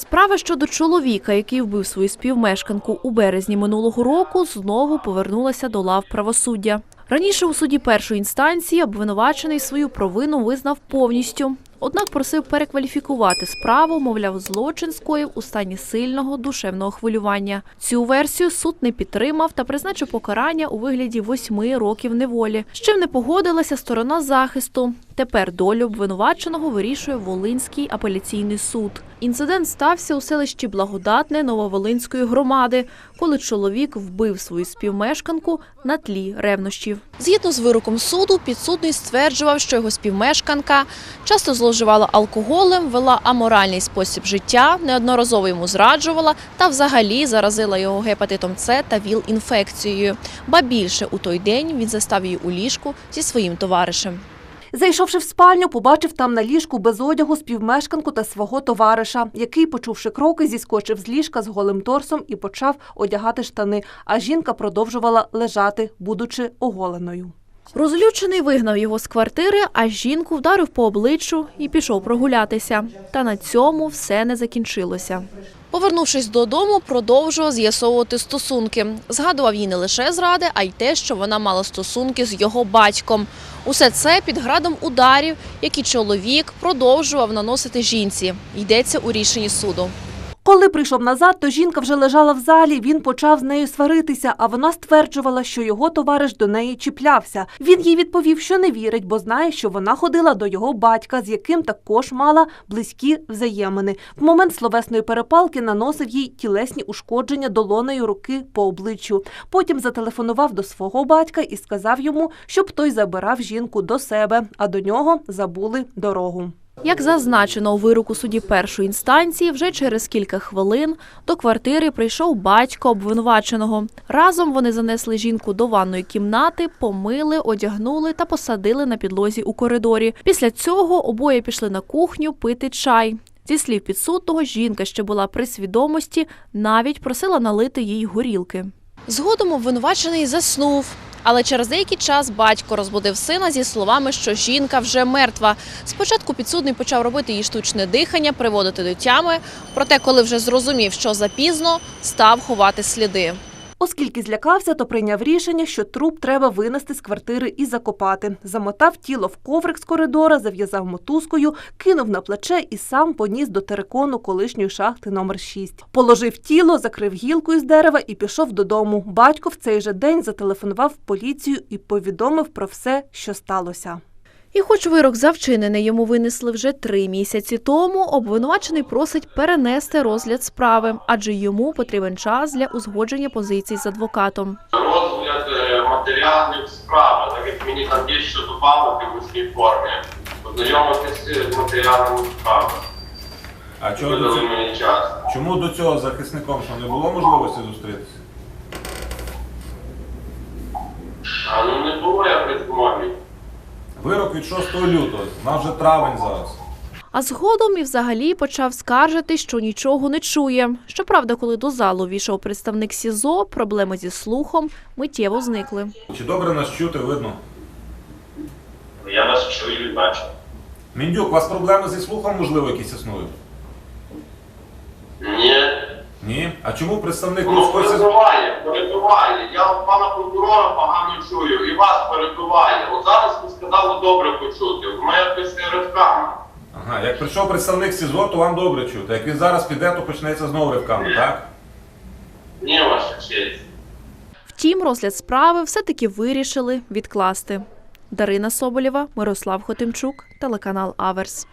Справа щодо чоловіка, який вбив свою співмешканку у березні минулого року, знову повернулася до лав правосуддя. Раніше у суді першої інстанції обвинувачений свою провину визнав повністю. Однак просив перекваліфікувати справу, мовляв, злочин скоїв у стані сильного душевного хвилювання. Цю версію суд не підтримав та призначив покарання у вигляді восьми років неволі. З чим не погодилася сторона захисту. Тепер долю обвинуваченого вирішує Волинський апеляційний суд. Інцидент стався у селищі Благодатне Нововолинської громади, коли чоловік вбив свою співмешканку на тлі ревнощів. Згідно з вироком суду, підсудний стверджував, що його співмешканка часто зловживала алкоголем, вела аморальний спосіб життя, неодноразово йому зраджувала та взагалі заразила його гепатитом С та ВІЛ-інфекцією. Ба більше у той день він застав її у ліжку зі своїм товаришем. Зайшовши в спальню, побачив там на ліжку без одягу співмешканку та свого товариша, який, почувши кроки, зіскочив з ліжка з голим торсом і почав одягати штани, а жінка продовжувала лежати, будучи оголеною. Розлючений вигнав його з квартири, а жінку вдарив по обличчю і пішов прогулятися. Та на цьому все не закінчилося. Повернувшись додому, продовжував з'ясовувати стосунки. Згадував їй не лише зради, а й те, що вона мала стосунки з його батьком. Усе це під градом ударів, які чоловік продовжував наносити жінці. Йдеться у рішенні суду. Коли прийшов назад, то жінка вже лежала в залі. Він почав з нею сваритися, а вона стверджувала, що його товариш до неї чіплявся. Він їй відповів, що не вірить, бо знає, що вона ходила до його батька, з яким також мала близькі взаємини. В момент словесної перепалки наносив їй тілесні ушкодження долонею руки по обличчю. Потім зателефонував до свого батька і сказав йому, щоб той забирав жінку до себе, а до нього забули дорогу. Як зазначено у вироку суді першої інстанції, вже через кілька хвилин до квартири прийшов батько обвинуваченого. Разом вони занесли жінку до ванної кімнати, помили, одягнули та посадили на підлозі у коридорі. Після цього обоє пішли на кухню пити чай. Зі слів підсудного, жінка ще була при свідомості, навіть просила налити їй горілки. Згодом обвинувачений заснув. Але через деякий час батько розбудив сина зі словами, що жінка вже мертва. Спочатку підсудний почав робити їй штучне дихання, приводити до тями. Проте, коли вже зрозумів, що запізно, став ховати сліди. Оскільки злякався, то прийняв рішення, що труп треба винести з квартири і закопати. Замотав тіло в коврик з коридора, зав'язав мотузкою, кинув на плече і сам поніс до терикону колишньої шахти номер 6. Положив тіло, закрив гілкою з дерева і пішов додому. Батько в цей же день зателефонував поліцію і повідомив про все, що сталося. І хоч вирок за вчинене йому винесли вже три місяці тому, обвинувачений просить перенести розгляд справи, адже йому потрібен час для узгодження позицій з адвокатом. розгляд е, матеріалів справи, так як мені там є що добавити в усній формі, познайомитися з матеріалами справи. А чого до цього, час. чому до цього захисником що не було можливості зустрітися? А ну не було я при змові. Вирок від 6 лютого, у нас вже травень зараз. А згодом і взагалі почав скаржити, що нічого не чує. Щоправда, коли до залу війшов представник СІЗО, проблеми зі слухом миттєво зникли. Чи добре нас чути, видно? Я вас чую і бачу. Міндюк, у вас проблеми зі слухом, можливо, якісь існують? Ні. Ні? А чому представник Ну, людської СІЗО? перебуває, перебуває. Я пана прокурора погано чую, і вас перебуває. От зараз ви добре почути. У мене після ривками. Ага, як прийшов представник СІЗО, то вам добре чути. Як він зараз піде, то почнеться знову ривками, так? Ні, ваша честь. Втім, розгляд справи все-таки вирішили відкласти. Дарина Соболєва, Мирослав Хотимчук, телеканал Аверс.